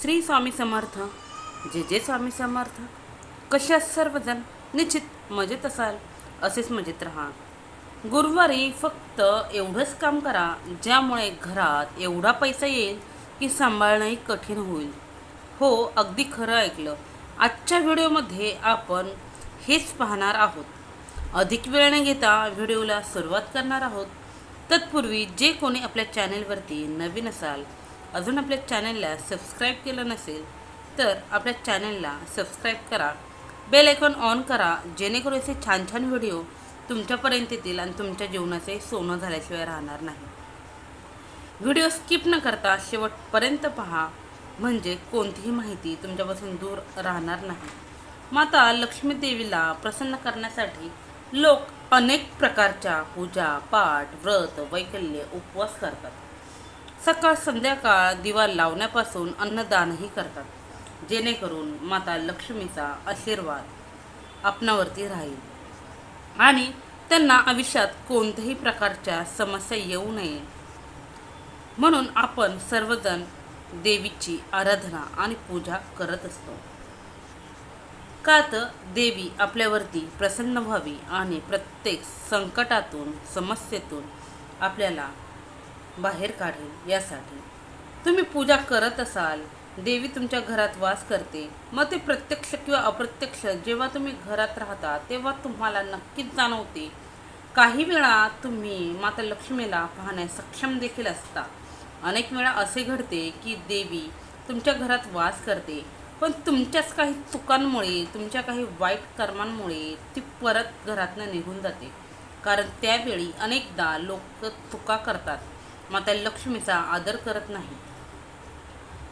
श्री स्वामी समर्थ. जे जे स्वामी समर्थ. कशा सर्वजण निश्चित मजेत असाल असेच मजेत राहा. गुरुवारी फक्त एवढंच काम करा ज्यामुळे घरात एवढा पैसा येईल की सांभाळणंही कठीण होईल. हो अगदी खरं ऐकलं. आजच्या व्हिडिओमध्ये आपण हेच पाहणार आहोत. अधिक वेळ न घेता व्हिडिओला सुरुवात करणार आहोत. तत्पूर्वी जे कोणी आपल्या चॅनेलवरती नवीन असाल अजून आपल्या चॅनलला सबस्क्राईब केलं नसेल तर आपल्या चॅनलला सबस्क्राईब करा बेल आयकॉन ऑन करा जेणेकरून असे छान छान व्हिडिओ तुमच्यापर्यंत येतील आणि तुमच्या जीवनाचे सोनं झाल्याशिवाय राहणार नाही. व्हिडिओ स्किप न करता शेवटपर्यंत पहा म्हणजे कोणतीही माहिती तुमच्यापासून दूर राहणार नाही. माता लक्ष्मी देवीला प्रसन्न करण्यासाठी लोक अनेक प्रकारच्या पूजा पाठ व्रत वैकल्य उपवास करतात. सकाळ संध्याकाळ दिवा लावण्यापासून अन्नदानही करतात जेणेकरून माता लक्ष्मीचा आशीर्वाद आपणावरती राहील. आणि त्यांना आयुष्यात कोणत्याही प्रकारच्या समस्या येऊ नये. म्हणून आपण सर्वजण देवीची आराधना आणि पूजा करत असतो. का तर देवी आपल्यावरती प्रसन्न व्हावी आणि प्रत्येक संकटातून समस्येतून आपल्याला बाहेर काढेल यासाठी. तुम्ही पूजा करत असाल देवी तुमच्या घरात वास करते मग ते प्रत्यक्ष किंवा अप्रत्यक्ष जेव्हा तुम्ही घरात राहता तेव्हा तुम्हाला नक्कीच जाणवते. काही वेळा तुम्ही माता लक्ष्मीला पाहण्यास सक्षम देखील असता. अनेक वेळा असे घडते की देवी तुमच्या घरात वास करते पण तुमच्याच काही चुकांमुळे तुमच्या काही वाईट कर्मांमुळे ती परत घरातनं निघून जाते. कारण त्यावेळी अनेकदा लोक चुका करतात. माता लक्ष्मीचा आदर करत नाही.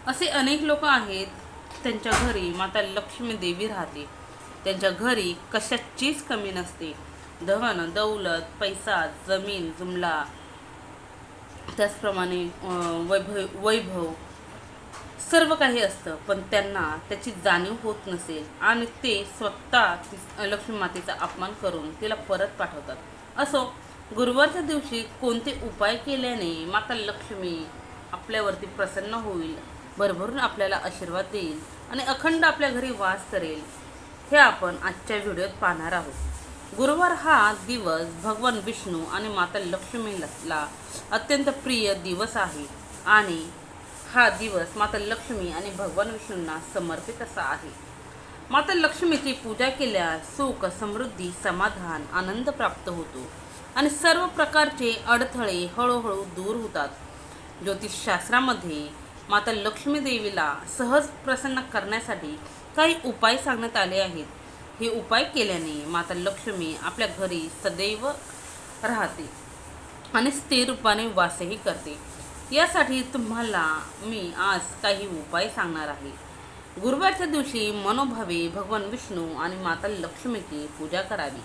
असे अनेक लोक आहेत त्यांच्या घरी माता लक्ष्मी देवी राहते. त्यांच्या घरी कशाचीच कमी नसते. धन दौलत पैसा जमीन जुमला. त्याचप्रमाणे अं, वैभव वैभव. सर्व काही असतं पण त्यांना त्याची जाणीव होत नसेल आणि ते स्वतः लक्ष्मी मातेचा अपमान करून तिला परत पाठवतात. असो गुरुवारच्या दिवशी कोणते उपाय केल्याने माता लक्ष्मी आपल्यावरती प्रसन्न होईल भरभरून आपल्याला आशीर्वाद देईल आणि अखंड आपल्या घरी वास करेल हे आपण आजच्या व्हिडिओत पाहणार आहोत. गुरुवार हा दिवस भगवान विष्णू आणि माता लक्ष्मीला अत्यंत प्रिय दिवस आहे आणि हा दिवस माता लक्ष्मी आणि भगवान विष्णूंना समर्पित असा आहे. माता लक्ष्मीची पूजा केल्यास सुख समृद्धी समाधान आनंद प्राप्त होतो. आणि सर्व प्रकारचे अडथळे हळूहळू दूर होतात. ज्योतिषशास्त्रामध्ये माता लक्ष्मी देवीला सहज प्रसन्न करण्यासाठी काही उपाय सांगण्यात आले आहेत. हे उपाय केल्याने माता लक्ष्मी आपल्या घरी सदैव राहते आणि स्थिर रूपाने वासही करते. यासाठी तुम्हाला मी आज काही उपाय सांगणार आहे. गुरुवारच्या दिवशी मनोभावे भगवान विष्णू आणि माता लक्ष्मीची पूजा करावी.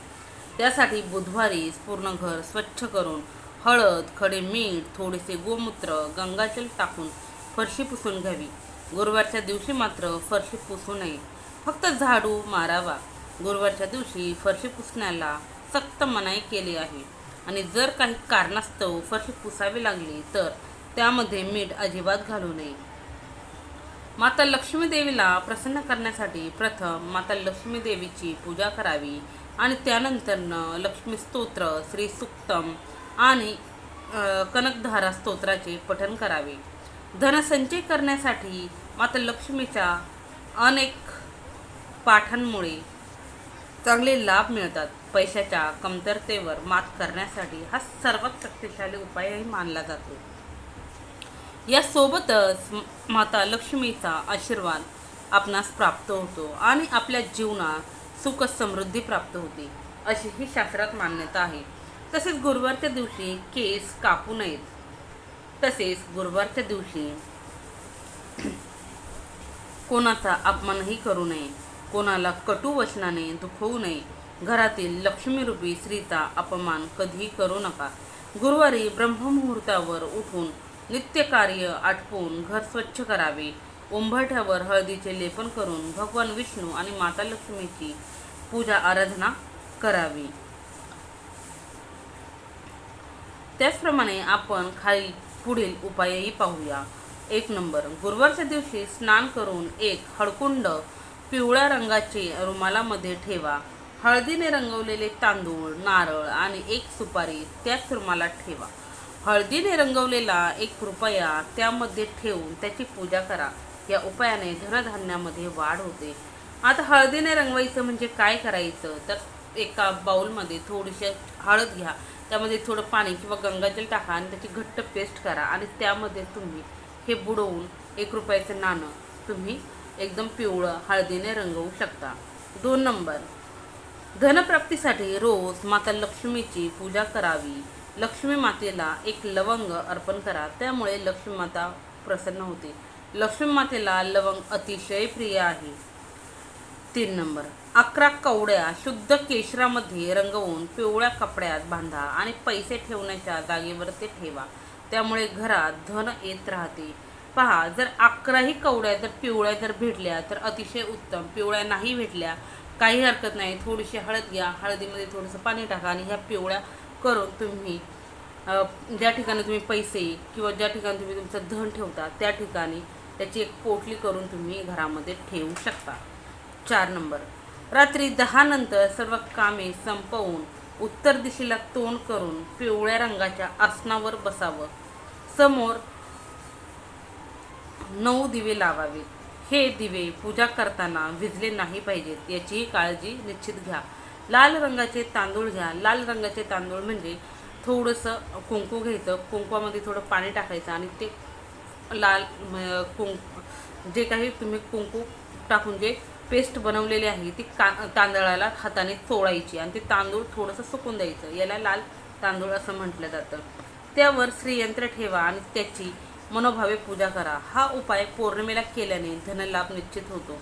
त्यासाठी बुधवारी पूर्ण घर स्वच्छ करून हळद खडे मीठ थोडेसे गोमूत्र गंगाजल टाकून फरशी पुसून घ्यावी. गुरुवारच्या दिवशी मात्र फरशी पुसू नये. फक्त झाडू मारावा. गुरुवारच्या दिवशी फरशी पुसण्याला सक्त मनाई केली आहे. आणि जर काही कारणास्तव फरशी पुसावी लागली तर त्यामध्ये मीठ अजिबात घालू नये. माता लक्ष्मी देवीला प्रसन्न करण्यासाठी प्रथम माता लक्ष्मी देवीची पूजा करावी. आणि त्यानंतरनं लक्ष्मी स्तोत्र श्री सुक्तम आणि कनकधारा स्तोत्राचे पठन करावे. धनसंचय करण्यासाठी माता लक्ष्मीच्या अनेक पाठांमुळे चांगले लाभ मिळतात. पैशाच्या कमतरतेवर मात करण्यासाठी हा सर्वात शक्तिशाली उपायही मानला जातो. यासोबतच माता लक्ष्मीचा आशीर्वाद आपणास प्राप्त होतो आणि आपल्या जीवनात सुख समृद्धी प्राप्त होते अशी ही शास्त्रात मान्यता आहे. तसेच गुरुवारच्या दिवशी केस कापू नयेत. तसेच गुरुवारच्या दिवशी कोणाचा अपमानही करू नये कोणाला कटू वचनाने दुखवू नये. घरातील लक्ष्मीरूपी स्त्रीचा अपमान कधीही करू नका. गुरुवारी ब्रह्ममुहूर्तावर उठून नित्यकार्य आटपून घर स्वच्छ करावे उंबरठ्यावर हळदीचे लेपन करून भगवान विष्णू आणि माता लक्ष्मीची पूजा आराधना करावी. त्याचप्रमाणे आपण खाली पुढील उपायही पाहूया. एक नंबर. गुरुवारच्या दिवशी स्नान करून एक हळकुंड पिवळ्या रंगाचे रुमालामध्ये ठेवा. हळदीने रंगवलेले तांदूळ नारळ आणि एक सुपारी त्याच रुमालात ठेवा. हळदीने रंगवलेला एक रुपया त्यामध्ये ठेवून त्याची पूजा करा. या उपायाने धनधान्यामध्ये वाढ होते. आता हळदीने रंगवायचं म्हणजे काय करायचं? तर एका बाऊलमध्ये थोडीशी हळद घ्या. त्यामध्ये थोडं पाणी किंवा गंगाजल टाका आणि त्याची घट्ट पेस्ट करा आणि त्यामध्ये तुम्ही हे बुडवून एक रुपयाचं नाणं तुम्ही एकदम पिवळं हळदीने रंगवू शकता. दोन नंबर. धनप्राप्तीसाठी रोज माता लक्ष्मीची पूजा करावी. लक्ष्मी मातेला एक लवंग अर्पण करा. त्यामुळे लक्ष्मी माता प्रसन्न होते. लक्ष्मी मातेला लवंग अतिशय प्रिय आहे. तीन नंबर. अकरा कवड्या शुद्ध केशरामध्ये रंगवून पिवळ्या कपड्यात बांधा आणि पैसे ठेवण्याच्या जागेवर ते ठेवा. त्यामुळे घरात धन येत राहते. पहा जर अकराही कवड्या जर पिवळ्या जर भेटल्या तर अतिशय उत्तम. पिवळ्या नाही भेटल्या काही हरकत नाही. थोडीशी हळद घ्या. हळदीमध्ये थोडंसं पाणी टाका आणि ह्या पिवळ्या करून तुम्ही ज्या ठिकाणी तुम्ही पैसे किंवा ज्या ठिकाणी तुम्ही तुमचं धन ठेवता त्या ठिकाणी त्याची एक पोटली करून तुम्ही घरामध्ये ठेवू शकता. चार नंबर. रात्री दहा नंतर सर्व कामे संपवून उत्तर दिशेला तोंड करून पिवळ्या रंगाच्या आसनावर बसावं. समोर नऊ दिवे लावावे. हे दिवे पूजा करताना विजले नाही पाहिजेत याचीही काळजी निश्चित घ्या. लाल रंगाचे तांदूळ घ्या. लाल रंगाचे तांदूळ म्हणजे थोडंसं कुंकू घ्यायचं. कुंकवामध्ये थोडं पाणी टाकायचं आणि ते लाल म, कुंक जे काही तुम्ही कुंकू टाकून जे पेस्ट बनवलेली आहे ती का तांदळाला हाताने चोळायची आणि ते तांदूळ थोडंसं सुकून द्यायचं. याला लाल तांदूळ असं म्हटलं जातं. त्यावर श्रीयंत्र ठेवा आणि त्याची मनोभावे पूजा करा. हा उपाय पौर्णिमेला केल्याने धनलाभ निश्चित होतो.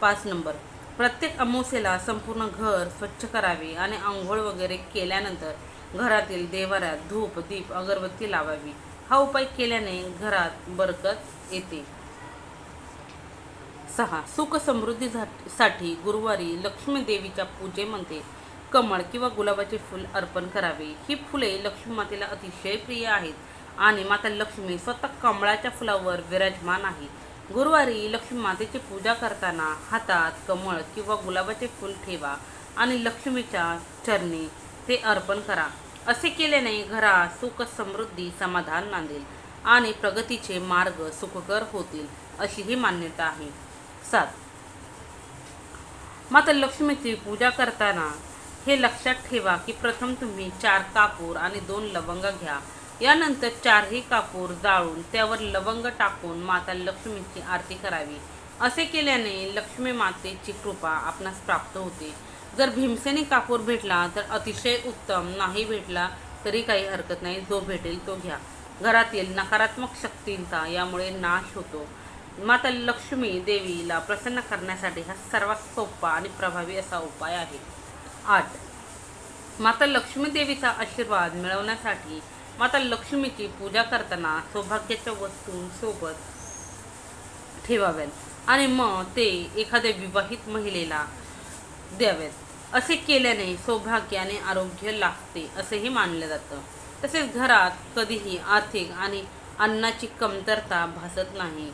पाच नंबर. प्रत्येक अमावस्येला संपूर्ण घर स्वच्छ करावे आणि आंघोळ वगैरे केल्यानंतर घरातील देवाऱ्यात धूप दीप अगरबत्ती लावावी. हा उपाय केल्याने घरात बरकत येते. सहा. सुख समृद्धी झा- साठी गुरुवारी लक्ष्मी देवीच्या पूजेमध्ये कमळ किंवा गुलाबाचे फूल अर्पण करावे. ही फुले लक्ष्मी मातेला अतिशय प्रिय आहेत आणि माता लक्ष्मी स्वतः कमळाच्या फुलावर विराजमान आहे गुरुवारी लक्ष्मी मातेची पूजा करताना हातात कमळ किंवा गुलाबाचे फूल ठेवा आणि लक्ष्मीच्या चरणी ते अर्पण करा. असे केल्याने घरात सुख समृद्धी समाधान नांदेल आणि प्रगतीचे मार्ग सुखकर होतील अशी ही मान्यता आहे. सात. माता लक्ष्मीची पूजा करताना हे लक्षात ठेवा की प्रथम तुम्ही चार कापूर आणि दोन लवंग घ्या. यानंतर चारही कापूर जाळून त्यावर लवंग टाकून माता लक्ष्मीची आरती करावी. असे केल्याने लक्ष्मी मातेची कृपा आपणास प्राप्त होते. जर भीमसेनी कापूर भेटला तर अतिशय उत्तम. नाही भेटला तरी काही हरकत नाही. जो भेटेल तो घ्या. घरातील नकारात्मक शक्तींचा यामुळे नाश होतो. माता लक्ष्मी देवीला प्रसन्न करण्यासाठी हा सर्वात सोपा आणि प्रभावी असा उपाय आहे. आठ. माता लक्ष्मी देवीचा आशीर्वाद मिळवण्यासाठी माता लक्ष्मीची पूजा करताना सौभाग्याच्या वस्तूंसोबत ठेवाव्यात. आणि मग ते एखाद्या विवाहित महिलेला द्यावेत असे केल्याने सौभाग्याने आरोग्य लागते असेही मानलं जातं. तसेच घरात कधीही आर्थिक आणि अन्नाची कमतरता भासत नाही.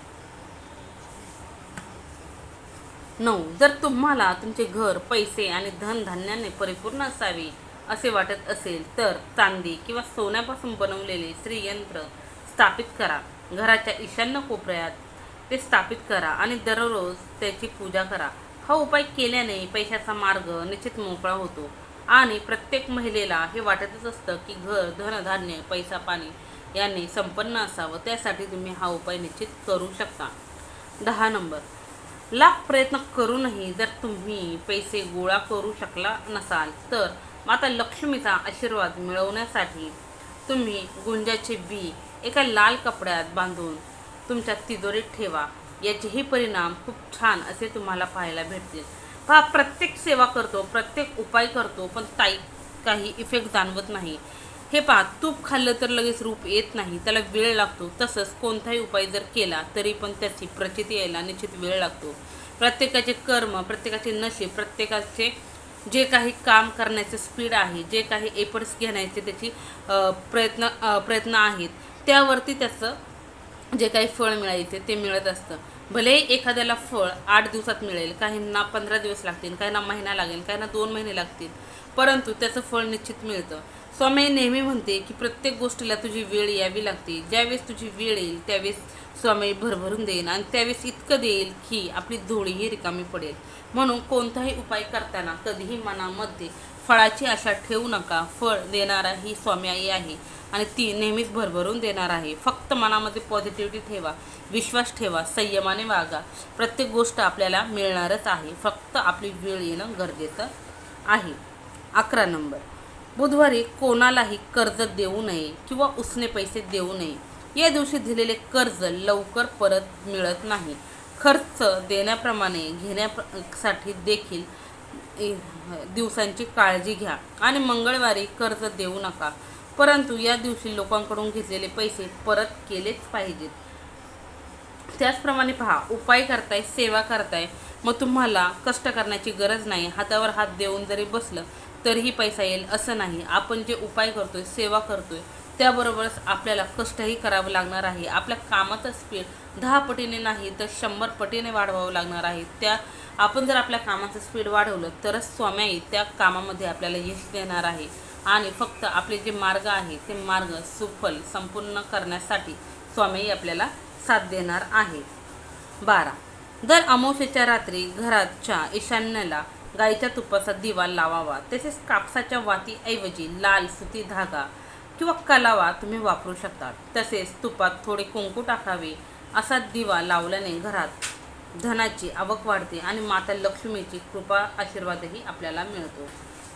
नऊ. जर तुम्हाला तुमचे घर पैसे आणि धनधान्याने परिपूर्ण असावे असे वाटत असेल तर चांदी किंवा सोन्यापासून बनवलेले श्रीयंत्र स्थापित करा. घराच्या ईशान्य कोपऱ्यात ते स्थापित करा आणि दररोज त्याची पूजा करा. हा उपाय केल्याने पैशाचा मार्ग निश्चित मोकळा होतो आणि प्रत्येक महिलेला हे वाटतच असतं की घर धनधान्य पैसा पाणी यांनी संपन्न असावं. त्यासाठी तुम्ही हा उपाय निश्चित करू शकता. दहा नंबर. लाख प्रयत्न करूनही जर तुम्ही पैसे गोळा करू शकला नसाल तर माता लक्ष्मीचा आशीर्वाद मिळवण्यासाठी तुम्ही गुंजाचे बी एका लाल कपड्यात बांधून तुमच्या तिजोरीत ठेवा. याचेही परिणाम खूप छान असे तुम्हाला पाहायला भेटतील. पहा प्रत्येक सेवा करतो प्रत्येक उपाय करतो पण ताई काही इफेक्ट जाणवत नाही. हे पहा तूप खाल्लं तर लगेच रूप येत नाही त्याला वेळ लागतो. तसंच कोणताही उपाय जर केला तरी पण त्याची प्रचिती यायला निश्चित वेळ लागतो. प्रत्येकाचे कर्म प्रत्येकाचे नशे प्रत्येकाचे जे काही काम करण्याचे स्पीड आहे जे काही एफर्ट्स घेण्याचे त्याची प्रयत्न प्रयत्न आहेत त्यावरती त्याचं जे काही फळ मिळायचे ते मिळत असतं. भलेही एखाद्याला फळ आठ दिवसात मिळेल काहींना पंधरा दिवस लागतील काहींना महिना लागेल काहींना दोन महिने लागतील परंतु त्याचं फळ निश्चित मिळतं. स्वामी नेहमी म्हणते की प्रत्येक गोष्टीला तुझी वेळ यावी लागते. ज्यावेळेस तुझी वेळ येईल त्यावेळेस स्वामी भरभरून देईन आणि त्यावेळेस इतकं देईल की आपली धोळीही रिकामी पडेल. म्हणून कोणताही उपाय करताना कधीही मनामध्ये फळाची आशा ठेवू नका. फळ देणारा ही स्वामी आई आहे आणि ती नेहमीच भरभरून देणार आहे. फक्त मनामध्ये पॉझिटिव्हिटी ठेवा विश्वास ठेवा संयमाने वागा. प्रत्येक गोष्ट आपल्याला मिळणारच आहे. फक्त आपली वेळ येणं गरजेचं आहे. अकरा नंबर. बुधवारी कोणालाही कर्ज देऊ नये किंवा उसने पैसे देऊ नये. या दिवशी दिलेले कर्ज लवकर परत मिळत नाही. खर्च देण्याप्रमाणे घेण्यासाठी देखील दिवसांची काळजी घ्या आणि मंगळवारी कर्ज देऊ नका. परंतु या दिवशी लोकांकडून घेतलेले पैसे परत केलेच पाहिजेत. त्याचप्रमाणे पहा उपाय करताय सेवा करताय मग तुम्हाला कष्ट करण्याची गरज नाही हातावर हात देऊन जरी बसलं तरीही पैसा येईल असं नाही. आपण जे उपाय करतोय सेवा करतोय त्याबरोबरच आपल्याला कष्टही करावं लागणार आहे. आपल्या कामाचं स्पीड दहा पटीने नाही तर शंभर पटीने वाढवावं लागणार आहे. त्या आपण जर आपल्या कामाचं स्पीड वाढवलं तरच स्वाम्याई त्या कामामध्ये आपल्याला यश देणार आहे. आणि फक्त आपले जे मार्ग आहे ते मार्ग सुफल संपूर्ण करण्यासाठी स्वामीही आपल्याला साथ देणार आहे. बारा. दर अमावस्येच्या रात्री घराच्या ईशान्येला गाईच्या तुपाचा दिवा लावावा. तसेच कापसाच्या वातीऐवजी लाल सुती धागा किंवा कलावा तुम्ही वापरू शकता. तसेच तुपात थोडे कुंकू टाकावे असा दिवा लावल्याने घरात धनाची आवक वाढते आणि माता लक्ष्मीची कृपा आशीर्वादही आपल्याला मिळतो.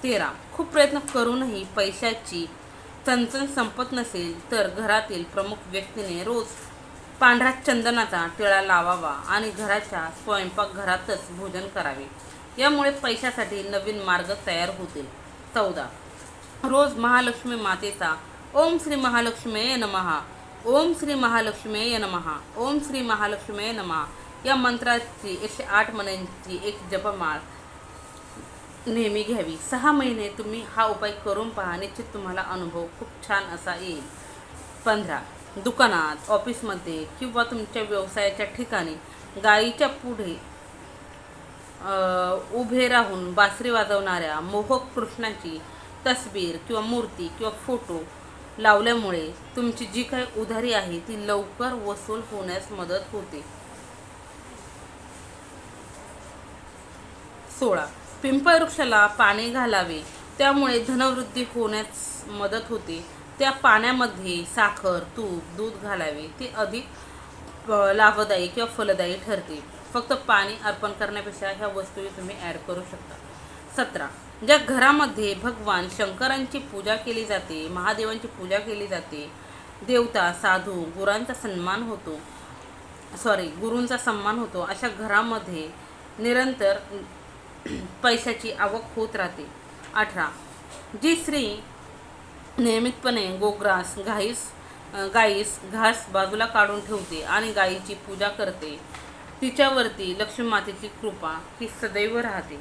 तेरा. खूप प्रयत्न करूनही पैशाची चणचण संपत नसेल तर घरातील प्रमुख व्यक्तीने रोज पांढरा चंदनाचा टिळा लावावा आणि घराच्या स्वयंपाकघरातच भोजन करावे. यामुळे पैशासाठी नवीन मार्ग तयार होतील. चौदा. रोज महालक्ष्मी मातेचा ओम श्री महालक्ष्मी नमहा ओम श्री महालक्ष्मी नमहा ओम श्री महालक्ष्मी नमहा या मंत्राची एकशे आठ मण्यांची एक जपमाळ नेहमी घ्यावी. सहा महिने तुम्ही हा उपाय करून पहा. निश्चित तुम्हाला अनुभव खूप छान असा येईल. पंधरा. दुकानात ऑफिसमध्ये किंवा तुमच्या व्यवसायाच्या ठिकाणी गायीच्या पुढे उभे राहून बासरी वाजवणाऱ्या मोहक कृष्णाची तस्वीर किंवा मूर्ती किंवा फोटो लावल्यामुळे तुमची जी काही उधारी आहे ती लवकर वसूल होण्यास मदत होते. सोळा पिंपळ वृक्षाला पाणी घालावे. त्यामुळे धनवृद्धी होण्यास मदत होते. त्या पाण्यामध्ये साखर तूप दूध घालावे. ते अधिक लाभदायी किंवा फलदायी ठरते. फक्त पाणी अर्पण करण्यापेक्षा ह्या वस्तूही तुम्ही ॲड करू शकता. सतरा. ज्या घरामध्ये भगवान शंकरांची पूजा केली जाते महादेवांची पूजा केली जाते देवता साधू गुरांचा सन्मान होतो सॉरी गुरूंचा सन्मान होतो अशा घरामध्ये निरंतर पैशाची आवक होत राहते. अठरा. जी स्त्री नियमितपणे गोग्रास घाईस गाईस घास बाजूला काढून ठेवते आणि गाईची पूजा करते. तिच्यावरती लक्ष्मी मातेची कृपा ही सदैव राहते.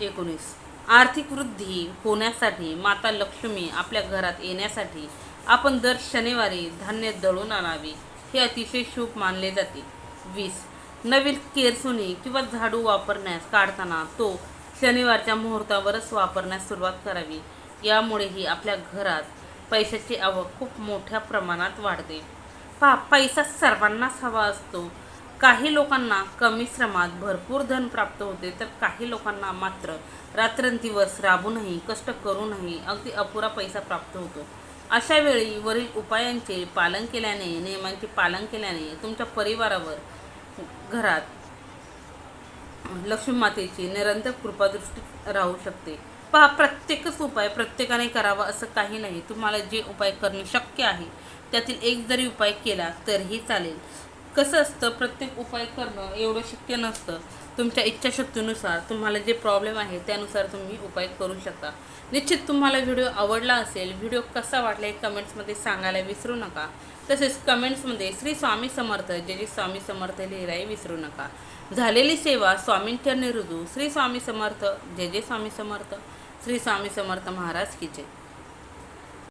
एकोणीस. आर्थिक वृद्धी होण्यासाठी माता लक्ष्मी आपल्या घरात येण्यासाठी आपण दर शनिवारी धान्य दळून आणावे हे अतिशय शुभ मानले जाते. वीस. नवीन केरसुनी किंवा झाडू वापरण्यास काढताना तो शनिवारच्या मुहूर्तावरच वापरण्यास सुरुवात करावी. यामुळेही आपल्या घरात पैशाची आवक खूप मोठ्या प्रमाणात वाढते. पा पैसा सर्वांनाच हवा असतो. काही लोकांना कमी श्रमात भरपूर धन प्राप्त होते तर काही लोकांना मात्र रात्रंदिवस राबूनही कष्ट करूनही अगदी अपुरा पैसा प्राप्त होतो. अशा वेळी वरील उपायांचे पालन केल्याने नियमांचे पालन केल्याने तुमच्या परिवारावर घरात. लक्ष्मी मातेची निरंतर कृपादृष्टी राहू शकते. पहा प्रत्येकच उपाय प्रत्येकाने करावा असं काही नाही. तुम्हाला जे उपाय करणे शक्य आहे त्यातील एक जरी उपाय केला तरीही चालेल. कसं असतं प्रत्येक उपाय करणं एवढं शक्य नसतं. तुमच्या इच्छाशक्तीनुसार तुम्हाला जे प्रॉब्लेम आहे त्यानुसार तुम्ही उपाय करू शकता. निश्चित तुम्हाला व्हिडिओ आवडला असेल व्हिडिओ कसा वाटला हे कमेंट्समध्ये सांगायला विसरू नका. तसेच कमेंट्समध्ये श्री स्वामी समर्थ जे जे स्वामी समर्थ लिहिलाही विसरू नका. झालेली सेवा स्वामींच्या निरुदू श्री स्वामी समर्थ जे जे स्वामी समर्थ श्री स्वामी समर्थ महाराज की जय.